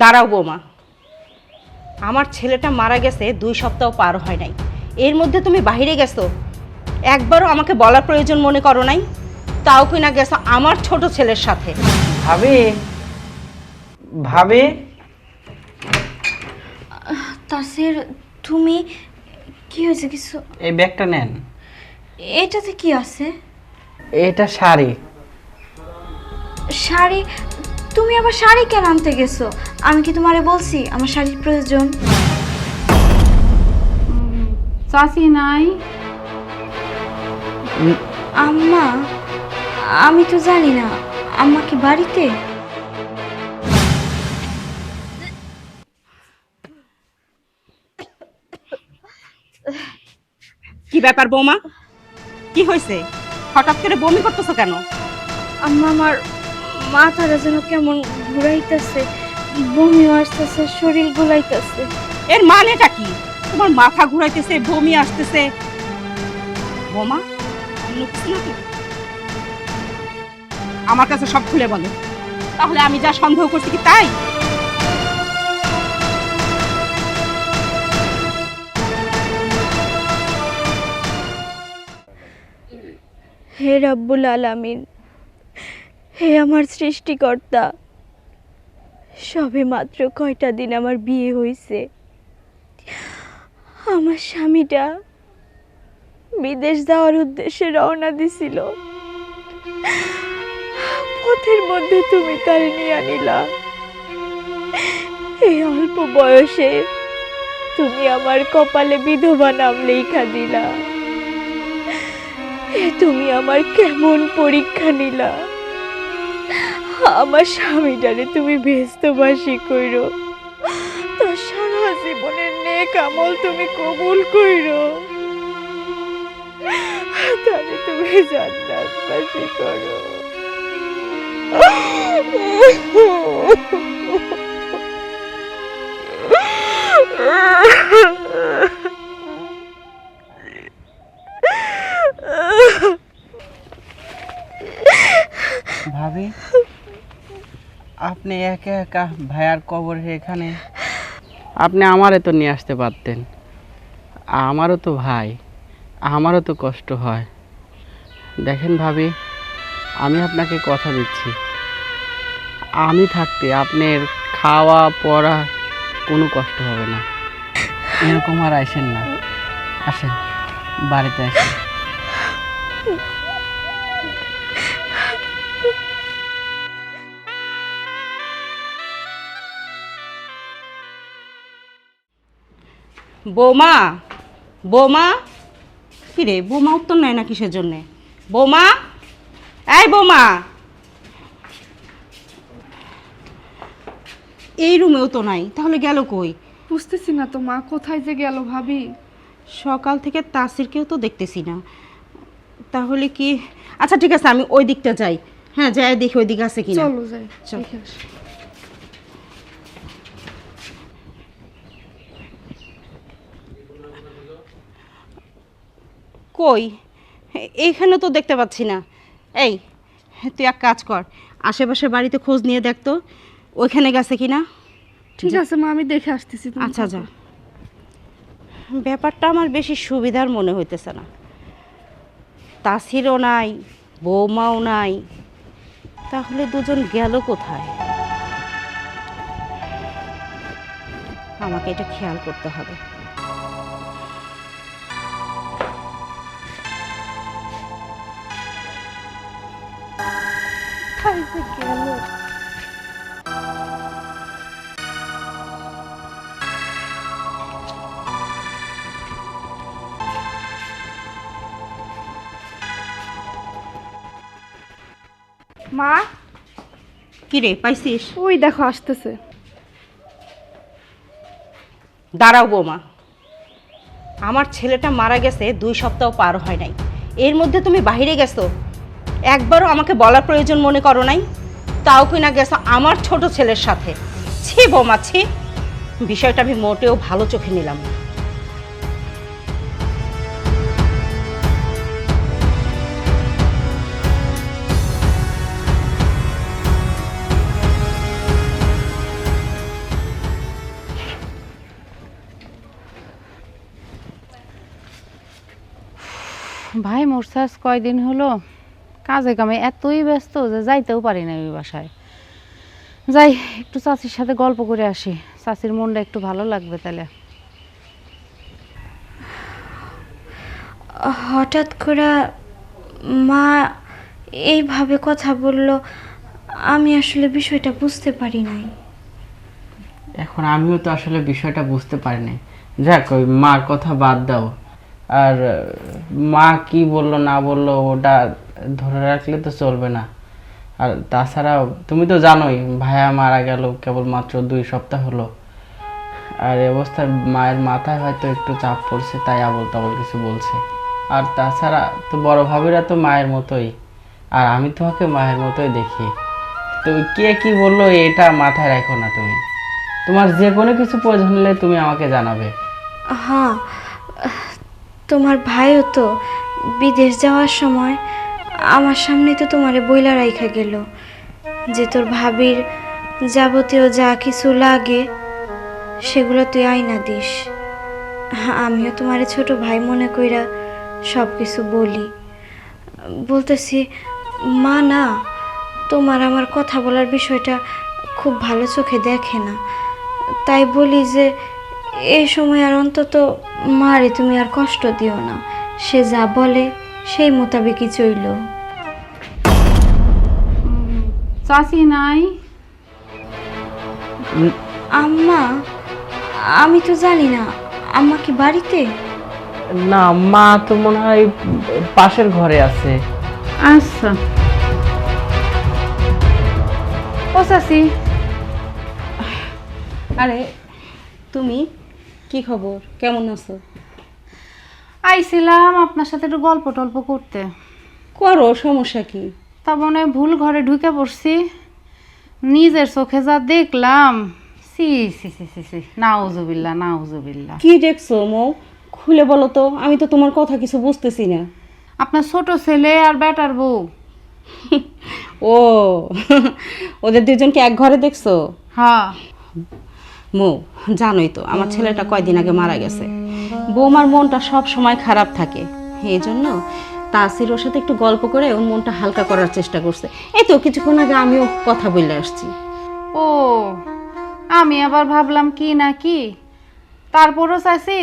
দাঁড়াও বৌমা। আমার ছেলেটা মারা গেছে দুই সপ্তাহ পার হয় নাই। এর মধ্যে তুমি বাইরে গেছো। একবারও আমাকে বলার প্রয়োজন মনে করো নাই। তাও কি না গেছো আমার ছোট ছেলের সাথে। ভাবি ভাবি? তাসের তুমি কি হয়েছে কিছু? এই ব্যাগটা নেন। এটাতে কি আছে? এটা শাড়ি। শাড়ি? তুমি আবার শাড়ি কেন আনতে গেছো? আমি কি তোমারে বলছি? আমার শাড়ির প্রয়োজন। চাচি নাই। আম্মা আমি তো জানি না। আম্মা কি বাড়িতে? কি ব্যাপার বৌমা? কি হয়েছে হঠাৎ করে বমি করতেছো কেন? আম্মা আমার মাথাটা যেন কেমন ঘুরাইতেছে বমিও আসতেছে শরীর গুলাইতেছে এর মানেটা কি? তোমার মাথা ঘুরাইতেছে বমি আসতেছে। বোমা অন্য কিছু আমার কাছে সব খুলে বলো। তাহলে আমি যা সন্দেহ করছি কি তাই? হে রব্বুল আলামিন হে আমার সৃষ্টিকর্তা, সবে মাত্র কয়টা দিন আমার বিয়ে হয়েছে আমার স্বামীটা বিদেশ যাওয়ার উদ্দেশ্যে রওনা দিছিল। পথের মধ্যে তুমি তারে নিয়ে আনিলা। এই অল্প বয়সে তুমি আমার কপালে বিধবা নাম লেখা দিলা। তুমি আমার কেমন পরীক্ষা নিলা? আমার স্বামীটারে তুমি ব্যস্তবাসী কইরো। তার সারা জীবনের নেক আমল তুমি কবুল কইরো। তাহলে তুমি জান্নাতবাসী করো। ভাবি আপনি একা একা ভাইয়ার কবর এখানে? আপনি আমারে তো নিয়ে আসতে পারতেন। আমারও তো ভাই, আমারও তো কষ্ট হয়। দেখেন ভাবি, আমি আপনাকে কথা দিচ্ছি। আমি থাকতে আপনার খাওয়া, পড়া কোনো কষ্ট হবে না। এরকম আর আসেন না। আসেন, বাড়িতে আসেন। বৌমা বৌমা। কি রে বৌমা উত্তর নেয় না কিসের জন্যে? বৌমা এই বৌমা। এই রুমেও তো নাই তাহলে গেল কই? বুঝতেছি না তো মা কোথায় যে গেল ভাবি? সকাল থেকে তাসিরকেও তো দেখতেছি না। তাহলে কি? আচ্ছা ঠিক আছে আমি ওই দিকটা যাই। হ্যাঁ যাই দেখি ওই দিকে আছে কিনা। চলো যাই চল। কই? এইখানে তো দেখতে পাচ্ছি না। এই তুই এক কাজ কর আশেপাশে বাড়িতে খোঁজ নিয়ে দেখ তো ওইখানে গেছে কিনা ঠিক আছে মা আমি দেখে আসতেছি আচ্ছা যা। ব্যাপারটা আমার বেশি সুবিধার মনে হইতেছে না। তাসিরও নাই বৌমাও নাই তাহলে দুজন গেল কোথায়? আমাকে এটা খেয়াল করতে হবে। মা? কি রে পাইছিস? ওই দেখো আসতেছে। দাঁড়াও বৌমা। আমার ছেলেটা মারা গেছে দুই সপ্তাহ পার হয় নাই। এর মধ্যে তুমি বাইরে গেছো। একবারও আমাকে বলার প্রয়োজন মনে করো নাই। তাও কিনা গেছো আমার ছোট ছেলের সাথে। ছি বৌমা ছি। বিষয়টা আমি মোটেও ভালো চোখে নিলাম ভাই মোর মোরসাস কয়দিন হলো কাজে কামে এতই ব্যস্ত যে যাইতেও পারি না ওই বাসায়। যাই একটু চাচির সাথে গল্প করে আসি। চাচির মনটা একটু ভালো লাগবে তাহলে হঠাৎ করে মা এইভাবে কথা বলল আমি আসলে বিষয়টা বুঝতে পারি নাই। এখন আমিও তো আসলে বিষয়টা বুঝতে পারি নাই যাক ওই মার কথা বাদ দাও। আর মা কি বলল, না বলল, ওটা ধরে রাখলে তো চলবে না। আর তাছাড়া তুমি তো জানোই, ভাইয়া মারা গেল কেবলমাত্র দুই সপ্তাহ হলো। আর অবস্থায় মায়ের মাথায় হয়তো একটু চাপ পড়ছে, তাই আবল তাবল কিছু বলছে। আর তাছাড়া, তো বড় ভাবিরা তো মায়ের মতোই। আর আমি তোমাকে মায়ের মতোই দেখি। তো কে কি বলল, এটা মাথায় রাখো না তুমি। তোমার যে কোনো কিছু প্রয়োজন হলে তুমি আমাকে জানাবে। হ্যাঁ তোমার ভাইও তো বিদেশ যাওয়ার সময় আমার সামনে তো তোমারে বইলা রাইখা গেল যে তোর ভাবির যাবতীয় যা কিছু লাগে সেগুলো তুই আইনা দিস। আমিও তোমারে ছোট ভাই মনে কইরা সব কিছু বলি। বলতেছি, মা না, তোমার আমার কথা বলার বিষয়টা খুব ভালো চোখে দেখে না। তাই বলি যে এই সময় আর অন্তত মারে তুমি আর কষ্ট দিও না। সে যা বলে সেই মোতাবেকই চইল। চাচি নাই? আম্মা আমি তো জানি না আম্মা কি বাড়িতে? না মা তো মনে হয় পাশের ঘরে আছে। আচ্ছা। ও চাচি। আরে তুমি? কি খবর? কেমন আছো? আইছিলাম আপনার সাথে একটু গল্প টল্প করতে। করো সমস্যা কি? তা মনে হয় ভুল ঘরে ঢুকে পড়ছি। নিজের চোখে যা দেখলাম সি সি সি সি সি নাউজুবিল্লা নাউজুবিল্লা কি দেখছ মৌ? খুলে বলো তো আমি তো তোমার কথা কিছু বুঝতেছি না। আপনার ছোট ছেলে আর বেটার বউ। ও ওদের দুজনকে এক ঘরে দেখছ? হ্যাঁ। মৌ জানোই তো আমার ছেলেটা কয়দিন আগে মারা গেছে। বৌমার মনটা সব সময় খারাপ থাকে। এই জন্য তাসির ওর সাথে একটু গল্প করে ওর মনটা হালকা করার চেষ্টা করছে। এই তো কিছুক্ষণ আগে আমিও কথা বলে আসছি। ও আমি আবার ভাবলাম কি না কি? তারপরও চাইছি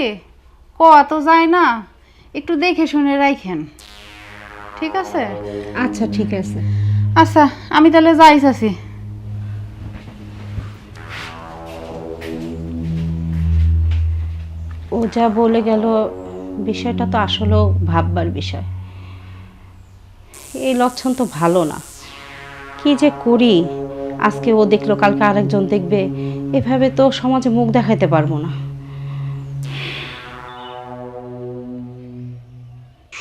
কয়া তো যায় না একটু দেখে শুনে রাখেন ঠিক আছে? আচ্ছা ঠিক আছে। আচ্ছা আমি তাহলে যাই চাচি। ও যা বলে গেল বিষয়টা তো আসলেও ভাববার বিষয়। এই লক্ষণ তো ভালো না। কি যে করি? আজকে ও দেখল কালকে আরেকজন দেখবে। এভাবে তো সমাজে মুখ দেখাইতে পারব না।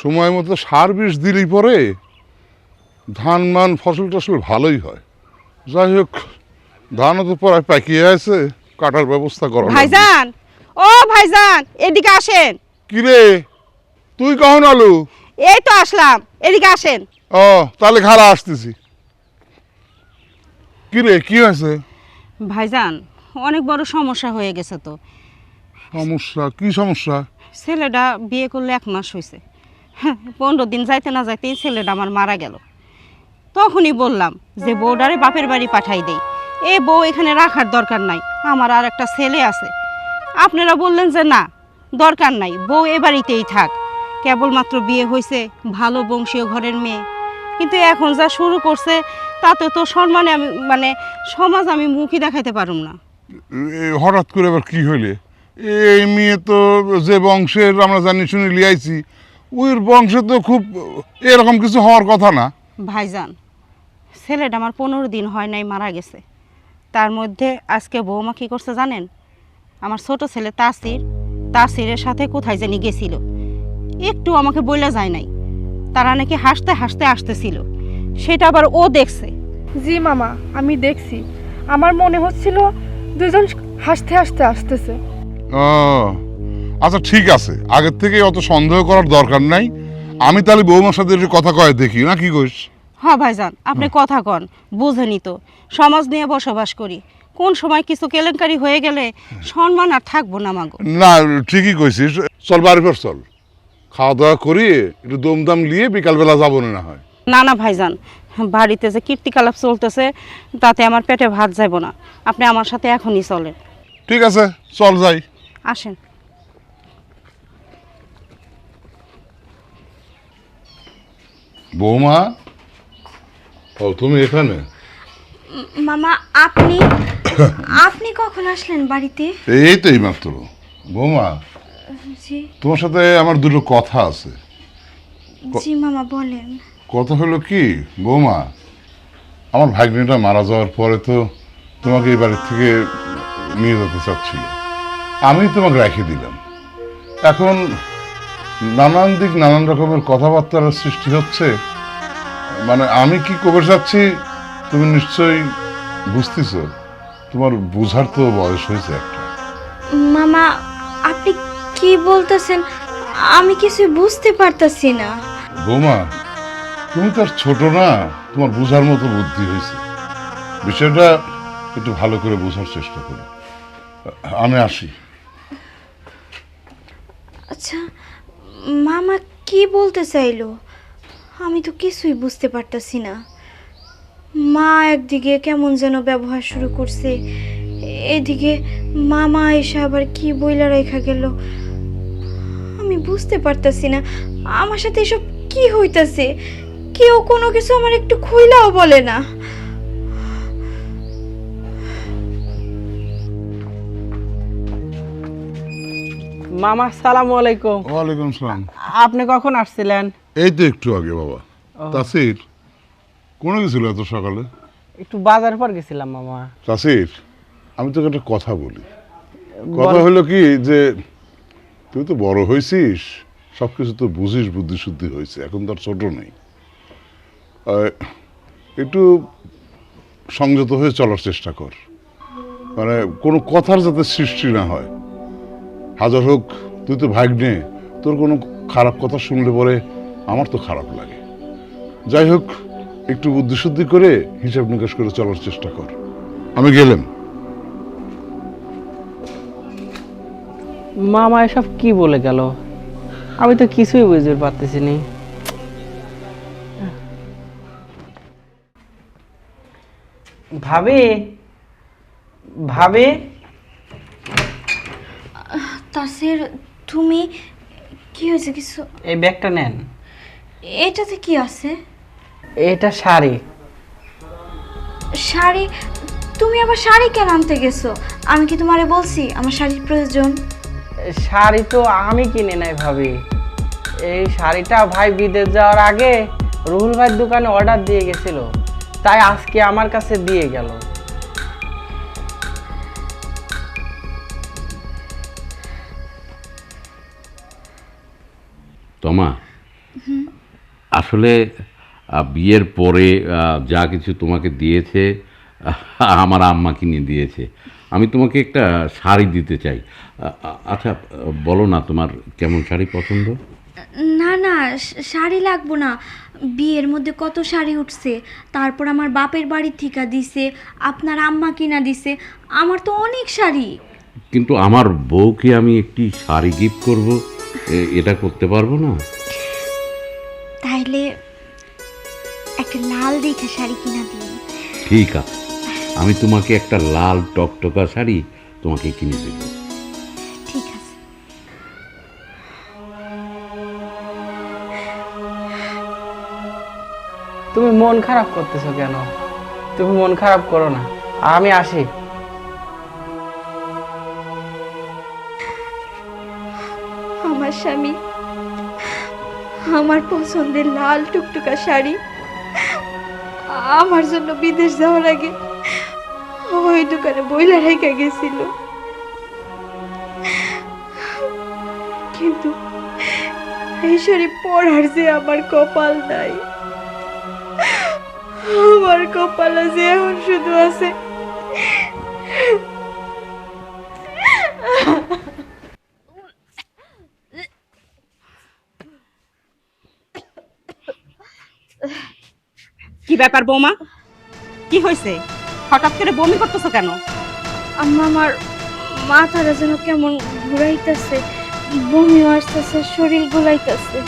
সময় মতো সার বিষ দিলেই পরে ধান মান ফসল টসল ভালোই হয়। যাই হোক ধানও তো প্রায় পাকিয়ে আছে কাটার ব্যবস্থা করা। ভাইজান! ও ভাইজান এদিকে আসেন। কি রে তুই কখন আলু? এই তো আসলাম এদিকে আসেন। ও তাহলে খারা আসতেছি। কি রে কি হয়েছে? ভাইজান অনেক বড় সমস্যা হয়ে গেছে তো। সমস্যা? কি সমস্যা? ছেলেটা বিয়ে করলে এক মাস হয়েছে। হ্যাঁ, পনেরো দিন যাইতে না যাইতেই ছেলেটা আমার মারা গেল। তখনই বললাম যে বউডারে বাপের বাড়ি পাঠাই দেই। এ বউ এখানে রাখার দরকার নাই। আমার আর একটা ছেলে আছে। আপনারা বললেন যে না দরকার নাই বউ এ বাড়িতেই থাক। কেবলমাত্র বিয়ে হয়েছে ভালো বংশীয় ঘরের মেয়ে। কিন্তু এখন যা শুরু করছে তাতে তো সম্মানে আমি মানে সমাজ আমি মুখই দেখাতে পারুম না। হঠাৎ করে আবার কি হইলে? এই মেয়ে তো যে বংশের আমরা জানি শুনি লিয়াইছি ওই বংশে তো খুব এরকম কিছু হওয়ার কথা না। ভাইজান ছেলেটা আমার পনেরো দিন হয় নাই মারা গেছে। তার মধ্যে আজকে বৌমা কী করছে জানেন? আমার ছোট ছেলে তাসির তাসিরের সাথে কোথায় জানি গেছিল। একটু আমাকে বলে যায় নাই। তারা নাকি হাসতে হাসতে আসতেছিল। সেটা আবার ও দেখছে। জি মামা আমি দেখছি। আমার মনে হচ্ছিল দুজন হাসতে হাসতে আসতেছে। ও আচ্ছা ঠিক আছে। আগের থেকে অত সন্দেহ করার দরকার নাই। আমি তাহলে বৌমার সাথে একটু কথা কয়ে দেখি না কি কইস? হ্যাঁ ভাইজান আপনি কথা কন বুঝেনি তো। সমাজ নিয়ে বসবাস করি। কোন সময় কিছু কেলেঙ্কারি হয়ে গেলে সম্মান আর থাকব না মাগো। না ঠিকই কইছিস। চল বাড়ি ফের চল। খাওয়া দাওয়া করি একটু দমদম নিয়ে বিকালবেলা যাব না হয়। না না ভাইজান বাড়িতে যে কীর্তিকলাপ চলতেছে তাতে আমার পেটে ভাত যাইব না। আপনি আমার সাথে এখনই চলেন। ঠিক আছে চল যাই। আসেন। বৌমা ও তুমি এখানে? মামা আপনি আপনি কখন আসলেন বাড়িতে? এই তো এইমাত্র। বৌমা জি। তোমার সাথে আমার দুটো কথা আছে। জি মামা বলেন। কথা হলো কি বৌমা আমার ভাগ্নিটা মারা যাওয়ার পরে তো তোমাকে এই বাড়ির থেকে নিয়ে যেতে চাচ্ছিল। আমি তোমাকে রেখে দিলাম। এখন নানান দিক নানান রকমের কথাবার্তার সৃষ্টি হচ্ছে। মানে আমি কি করে যাচ্ছি তুমি নিশ্চয়ই বুঝতেছ তোমার বোঝার তো বয়স হয়েছে একটা। মামা আপনি কি বলতেছেন? আমি কিছু বুঝতে পারতাছি না। বৌমা তুমি তো আর ছোট না তোমার বোঝার মতো বুদ্ধি হয়েছে। বিষয়টা একটু ভালো করে বোঝার চেষ্টা করো। আমি আসি। আচ্ছা মামা কি বলতে চাইলো? আমি তো কিছুই বুঝতে পারতাছি না। মা একদিকে কেমন যেন ব্যবহার শুরু করছে এদিকে মামা এসে আবার কি বইলা রেখা গেল? আমি বুঝতে পারতাছি না আমার সাথে এসব কি হইতাছে? কেউ কোনো কিছু আমার একটু খুইলাও বলে না। মামা সালামু আলাইকুম। ওয়ালাইকুম সালাম আপনি কখন আসছিলেন? এই তো একটু আগে বাবা। তাসির কোনো গেছিল এত সকালে? একটু বাজার পর গেছিলাম মামা। তাসির আমি তোকে একটা কথা বলি। কথা হলো কি যে তুই তো বড় হয়েছিস সব কিছু তো বুঝিস বুদ্ধি শুদ্ধি হয়েছে এখন তো আর ছোট নেই। একটু সংযত হয়ে চলার চেষ্টা কর। মানে কোনো কথার যাতে সৃষ্টি না হয়। হাজার হোক তুই তো ভাগ্নে তোর কোনো খারাপ কথা শুনলে পরে আমার তো খারাপ লাগে। যাই হোক একটু বুদ্ধিশুদ্ধি করে হিসাব নিকাশ করে চলার চেষ্টা কর। আমি গেলাম। মামা এসব কি বলে গেল? আমি তো কিছুই বুঝতে পারতেছি নি। ভাবি? ভাবি? তাসের তুমি কি হয়েছে কিছু? এই ব্যাগটা নেন। এটাতে কি আছে? এটা শাড়ি। শাড়ি? তুমি আবার শাড়ি কেন আনতে গেছো? আমি কি তোমারে বলছি আমার শাড়ির প্রয়োজন? শাড়ি তো আমি কিনে নাই ভাবি। এই শাড়িটা ভাই বিদেশ যাওয়ার আগে রুহুল ভাইয়ের দোকানে অর্ডার দিয়ে গেছিল। তাই আজকে আমার কাছে দিয়ে গেল। তোমা আসলে বিয়ের পরে যা কিছু তোমাকে দিয়েছে আমার আম্মা কিনে দিয়েছে। আমি তোমাকে একটা শাড়ি দিতে চাই। আচ্ছা বলো না তোমার কেমন শাড়ি পছন্দ? না না শাড়ি লাগবো না। বিয়ের মধ্যে কত শাড়ি উঠছে। তারপর আমার বাপের বাড়ির ঠিকা দিছে আপনার আম্মা কিনা দিছে। আমার তো অনেক শাড়ি। কিন্তু আমার বউকে আমি একটি শাড়ি গিফট করব এটা করতে পারব না? তাইলে একটা লাল দেখে শাড়ি কিনা দিন ঠিক আছে। আমি তোমাকে একটা লাল টকটকা শাড়ি তোমাকে কিনে দেবো। ঠিক আছে। তুমি মন খারাপ করতেছো কেন? তুমি মন খারাপ করো না। আমি আসি। আমার স্বামী আমার পছন্দের লাল টুকটুকা শাড়ি আমার জন্য বিদেশ যাওয়ার আগে ওই দোকানে বইলা রেখে গেছিল। কিন্তু এই শাড়ি পরার যে আমার কপাল নাই, আমার কপালে যে এখন শুধু আছে ব্যাপার বৌমা? কি হয়েছে? হঠাৎ করে বমি করতেছো কেন? আম্মা আমার মাথাটা যেন কেমন ঘুরাইতেছে বমিও আসতেছে শরীর গুলাইতেছে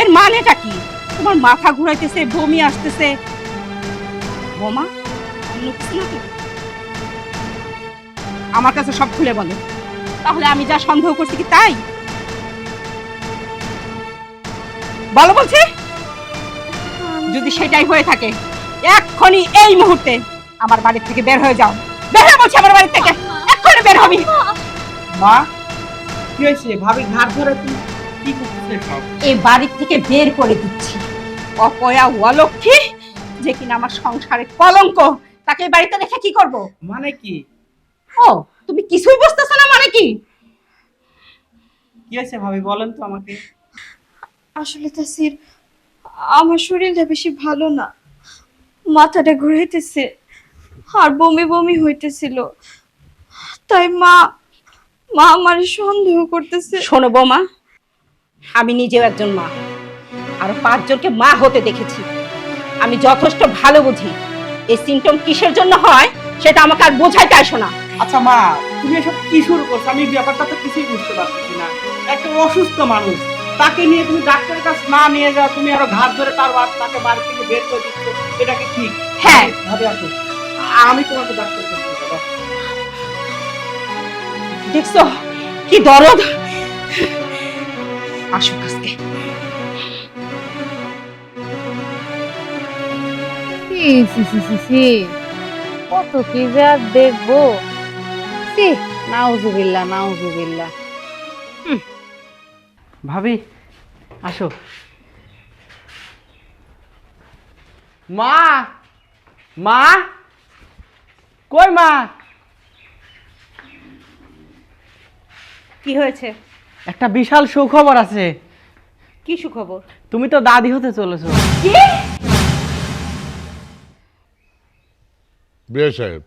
এর মানেটা কি? তোমার মাথা ঘুরাইতেছে বমি আসতেছে। বোমা অন্য কিছু নাকি আমার কাছে সব খুলে বলো। তাহলে আমি যা সন্দেহ করছি কি তাই? বলো বলছি। যদি সেটাই হয়ে থাকে। এক্ষুনি এই মুহূর্তে আমার বাড়ি থেকে বের হয়ে যাও। বের হয়ে বলছি আমার বাড়ি থেকে। এক্ষুনি বের হবি। মা কি হয়েছে? ভাবি ঘাট ধরে তুই কি এই বাড়ি থেকে বের করে দিচ্ছি। অপয়া অলক্ষী যে কিনা আমার সংসারে কলঙ্ক তাকে বাড়িতে রেখে কি করব? মানে কি? ও তুমি কিছুই বুঝতেছো না মানে কি? কি হয়েছে ভাবি বলেন তো আমাকে। আসলে তাসির আমার শরীরটা বেশি ভালো না। মাথাটা ঘুরাইতেছে আর বমি বমি হইতেছিল। তাই মা মা আমার সন্দেহ করতেছে। শোনো বৌমা আমি নিজেও একজন মা আরও পাঁচজনকে মা হতে দেখেছি। আমি যথেষ্ট ভালো বুঝি এই সিমটম কিসের জন্য হয় সেটা আমাকে আর বোঝাইতে আসো না। আচ্ছা মা তুমি এসব কি শুরু করছ? আমি ব্যাপারটা তো কিছুই বুঝতে পারছি না। একটা অসুস্থ মানুষ তাকে নিয়ে তুমি ডাক্তারের কাছে না নিয়ে যাও তুমি আরও ঘাট ধরে তার তাকে বাড়ি থেকে বের করে দিচ্ছ এটা কি ঠিক? হ্যাঁ। ভাবে আসো। আমি তোমাকে ডাক্তার কাছে। দেখছ কি দরদ? আসুক আজকে। সি সি সি সি সি কত কি যে আর দেখব। সি নাউজুবিল্লাহ নাউজুবিল্লাহ। ভাবি আসো। মা মা কই মা? কি হয়েছে? একটা বিশাল সুখবর আছে। কি সুখবর? তুমি তো দাদি হতে চলেছো। কি? বিয়ে সাহেব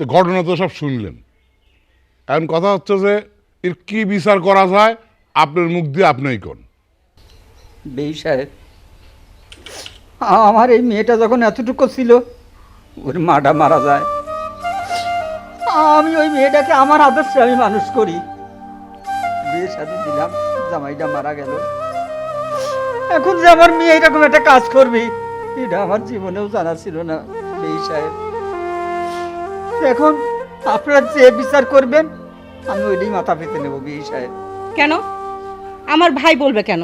তো ঘটনা তো সব শুনলেন। এখন কথা হচ্ছে যে এর কি বিচার করা যায় আপনার মুখ দিয়ে আপনিই কোন? বেই সাহেব আমার এই মেয়েটা যখন এতটুকু ছিল ওর মাটা মারা যায়। আমি ওই মেয়েটাকে আমার আদর্শে আমি মানুষ করি। বিয়ে সাথে দিলাম জামাইটা মারা গেল। এখন যে আমার মেয়ে এরকম একটা কাজ করবি এটা আমার জীবনেও জানা ছিল না বেই সাহেব। এখন আপনারা যে বিচার করবেন আমি ওইটাই মাথা পেতে নেব বিয়ে সাহেব। কেন? আমার ভাই বলবে কেন?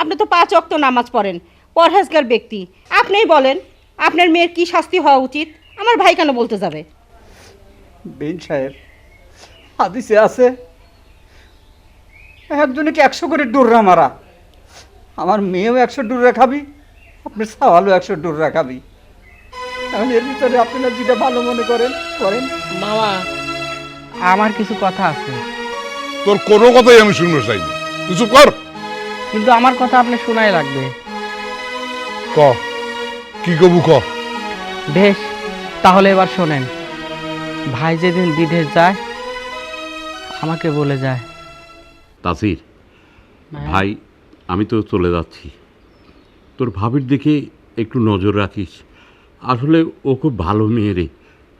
আপনি তো পাঁচ অক্ত নামাজ পড়েন পরহেজগার ব্যক্তি। আপনিই বলেন আপনার মেয়ের কি শাস্তি হওয়া উচিত? আমার ভাই কেন বলতে যাবে? বেন সাহেব হাদিসে আছে একজনকে একশো করে ডোররা মারা? আমার মেয়েও একশো ডোররা খাবি আপনার সাওয়ালও একশো ডোররা খাবি। এখন এর ভিতরে আপনারা যেটা ভালো মনে করেন করেন। মামা আমার কিছু কথা আছে। তোর কোনো কথাই আমি শুনতে চাইনি। তুই চুপ কর। কিন্তু আমার কথা আপনি শোনাই লাগবে। ক। কি কবু ক? বেশ তাহলে এবার শোনেন। ভাই যেদিন বিদেশ যায় আমাকে বলে যায়। তাসির ভাই আমি তো চলে যাচ্ছি। তোর ভাবির দিকে একটু নজর রাখিস। আসলে ও খুব ভালো মেয়ে রে।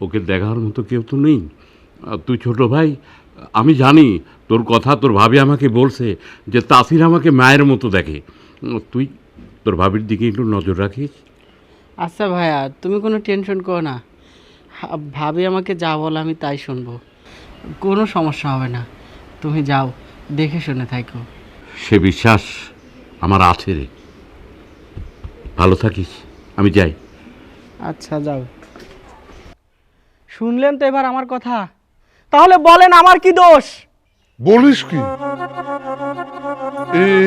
ওকে দেখার মতো কেউ তো নেই। আর তুই ছোট ভাই আমি জানি তোর কথা তোর ভাবি আমাকে বলছে যে তাসির আমাকে মায়ের মতো দেখে। তুই তোর ভাবির দিকে একটু নজর রাখিস। আচ্ছা ভাইয়া তুমি কোনো টেনশন করো না। ভাবি আমাকে যা বলে আমি তাই শুনব। কোনো সমস্যা হবে না। তুমি যাও দেখে শুনে থাকো। সে বিশ্বাস আমার আছে রে। ভালো থাকিস আমি যাই। আচ্ছা যাও। শুনলেন তো এবার আমার কথা? তাহলে বলেন আমার কি দোষ? বলিস কি?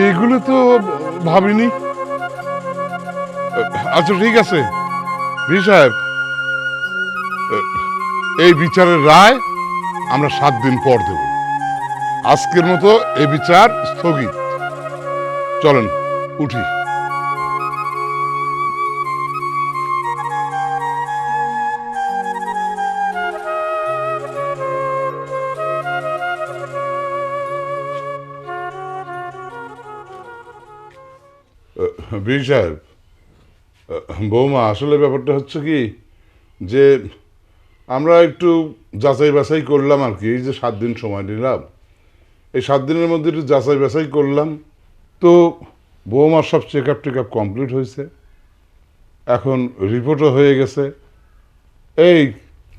এগুলো তো ভাবিনি। আচ্ছা ঠিক আছে। বি সাহেব, এই বিচারের রায় আমরা সাত দিন পর দেব। আজকের মতো এ বিচার স্থগিত। চলেন, উঠি। বীর সাহেব বৌমা, আসলে ব্যাপারটা হচ্ছে কি যে আমরা একটু যাচাই বাছাই করলাম আর কি, এই যে সাত দিন সময় নিলাম। এই সাত দিনের মধ্যে একটু যাচাই বাছাই করলাম, তো বৌমার সব check up take up complete হয়েছে। এখন রিপোর্টও হয়ে গেছে। এই,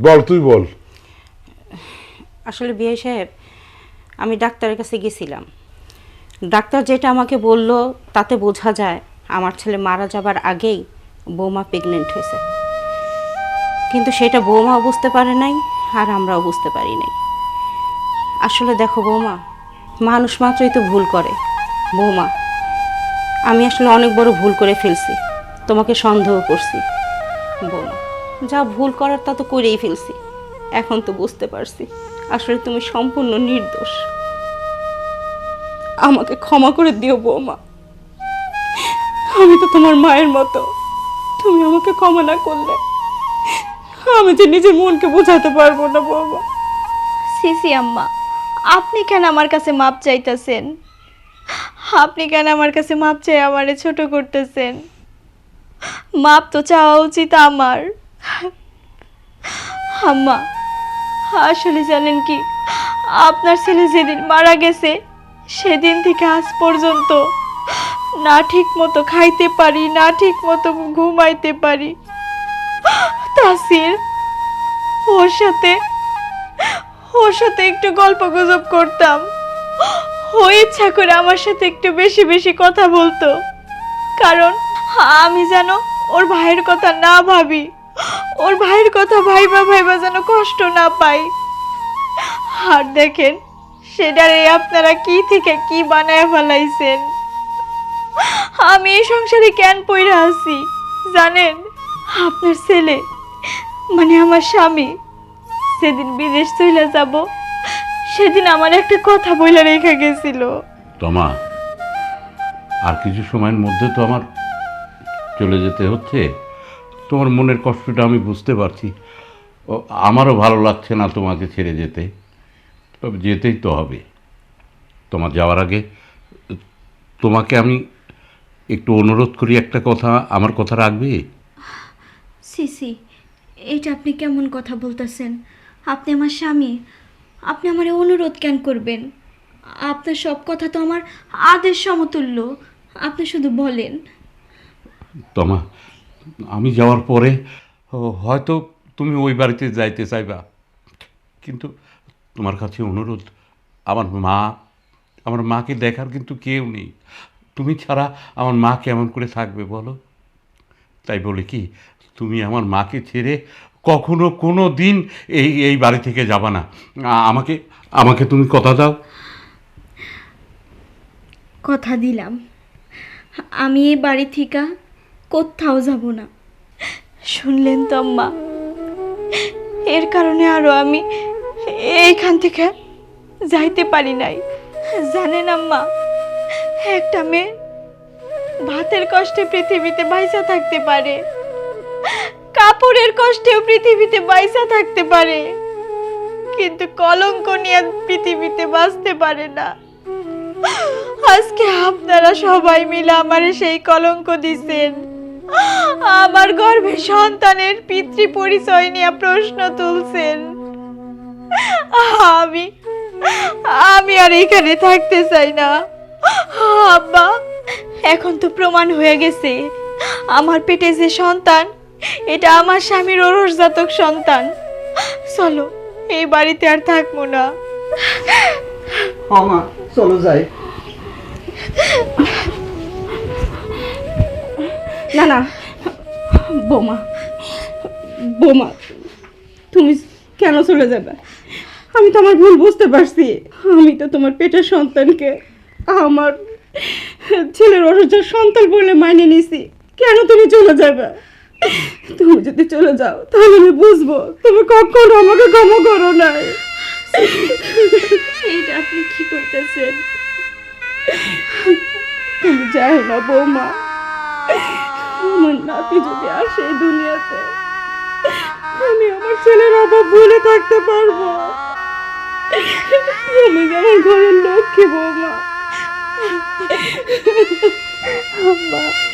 বল, তুই বল। আসলে বিয়ে সাহেব, আমি ডাক্তারের কাছে গেছিলাম। ডাক্তার যেটা আমাকে বলল, তাতে বোঝা যায় আমার ছেলে মারা যাবার আগেই বৌমা প্রেগনেন্ট হয়েছে। কিন্তু সেটা বৌমাও বুঝতে পারে নাই, আর আমরাও বুঝতে পারি নাই। আসলে দেখো বৌমা, মানুষ মাত্রই তো ভুল করে। বৌমা, আমি আসলে অনেক বড় ভুল করে ফেলছি। তোমাকে সন্দেহ করছি। বৌমা, যা ভুল করার তা তো করেই ফেলছি। এখন তো বুঝতে পারছি। আসলে তুমি সম্পূর্ণ নির্দোষ। আমাকে ক্ষমা করে দিও বৌমা। আমি তো তোমার মায়ের মতো। তুমি আমাকে ক্ষমা করলে, আমি যে নিজের মনকে বোঝাতে পারব না, বৌমা। সিসি আম্মা, আপনি কেন আমার কাছে মাপ চাইতেছেন? আপনি কেন আমার কাছে মাপ চাই আমারে ছোট করতেছেন? মাপ তো চাওয়া উচিত আমার। আম্মা, আসলে জানেন কি, আপনার ছেলে যেদিন মারা গেছে, সেদিন থেকে আজ পর্যন্ত না ঠিক মতো খাইতে পারি, না ঠিক মতো ঘুমাইতে পারি। তাসির, ওর সাথে ওর সাথে একটু গল্প গুজব করতাম। ও ইচ্ছা করে আমার সাথে একটু বেশি বেশি কথা বলতো। কারণ আমি যেন ওর ভাইয়ের কথা না ভাবি, ওর ভাইয়ের কথা ভাইবা ভাইবা যেন কষ্ট না পাই। আর দেখেন, সেটারে আপনারা কি থেকে কি বানায় ফেলাইছেন? আমি এই সংসারে কেন পইরা আছি? জানেন, আপনার ছেলে মানে আমার স্বামী সেদিন বিদেশ চলে যাব, সেদিন আমার একটা কথা বলে রেখে গেছিল। তমা, আর কিছু সময়ের মধ্যে তো আমার চলে যেতে হচ্ছে। তোমার মনের কষ্টটা আমি বুঝতে পারছি। ও, আমারও ভালো লাগছে না তোমাকে ছেড়ে যেতে। তবে যেতেই তো হবে। তোমার যাওয়ার আগে তোমাকে আমি একটু অনুরোধ করি একটা কথা আমার কথা রাখবে? সিসি এটা আপনি কেমন কথা বলতেছেন? আপনি আমার স্বামী আপনি আমার অনুরোধ কেন করবেন? আপনার সব কথা তো আমার আদেশ সমতুল্য আপনি শুধু বলেন। তোমা আমি যাওয়ার পরে হয়তো তুমি ওই বাড়িতে যাইতে চাইবা কিন্তু তোমার কাছে অনুরোধ আমার মা আমার মাকে দেখার কিন্তু কেউ নেই। তুমি ছাড়া আমার মা কেমন করে থাকবে বলো? তাই বলে কি, তুমি আমার মাকে ছেড়ে কখনো কোনো দিন এই এই বাড়ি থেকে যাবা না। আমাকে আমাকে তুমি কথা দাও। কথা দিলাম। আমি এই বাড়ি থেকে কোথাও যাব না। শুনলেন তো আম্মা, এর কারণে আরও আমি এইখান থেকে যাইতে পারি নাই। জানেন আম্মা একটা মেয়ে ভাতের কষ্টে পৃথিবীতে বাইসা থাকতে পারে, কাপড়ের কষ্টেও পৃথিবীতে বাইসা থাকতে পারে, কিন্তু কলঙ্ক নিয়ে পৃথিবীতে বাঁচতে পারে না। আজকে আপনারা সবাই মিলে আমারে সেই কলঙ্ক দিছেন। আমার গর্ভে সন্তানের পিতৃ পরিচয় নিয়ে প্রশ্ন তুলছেন। আমি আমি আর এখানে থাকতে চাই না। আব্বা এখন তো প্রমাণ হয়ে গেছে। আমার পেটে যে সন্তান এটা আমার স্বামীর ওরসজাতক সন্তান। চলো এই বাড়িতে আর থাকব না। চলো যাই। না না বোমা বোমা তুমি কেন চলে যাবে? আমি তো আমার ভুল বুঝতে পারছি। আমি তো তোমার পেটের সন্তানকে আমার ছেলের অসুস্থ সন্তান বলে মাইনে নিছি। কেন তুমি চলে যাবে? তুমি যদি চলে যাও তাহলে আমি বুঝব তুমি কখনো আমাকে ক্ষমা করো নাই। এইটা আপনি কি করতেছেন তুমি যাই না বৌমা আমার নাতি যদি আসে দুনিয়াতে আমি আমার ছেলের অভাব ভুলে থাকতে পারব। আমি আমার ঘরের লক্ষ্মী বৌমা। আম্মা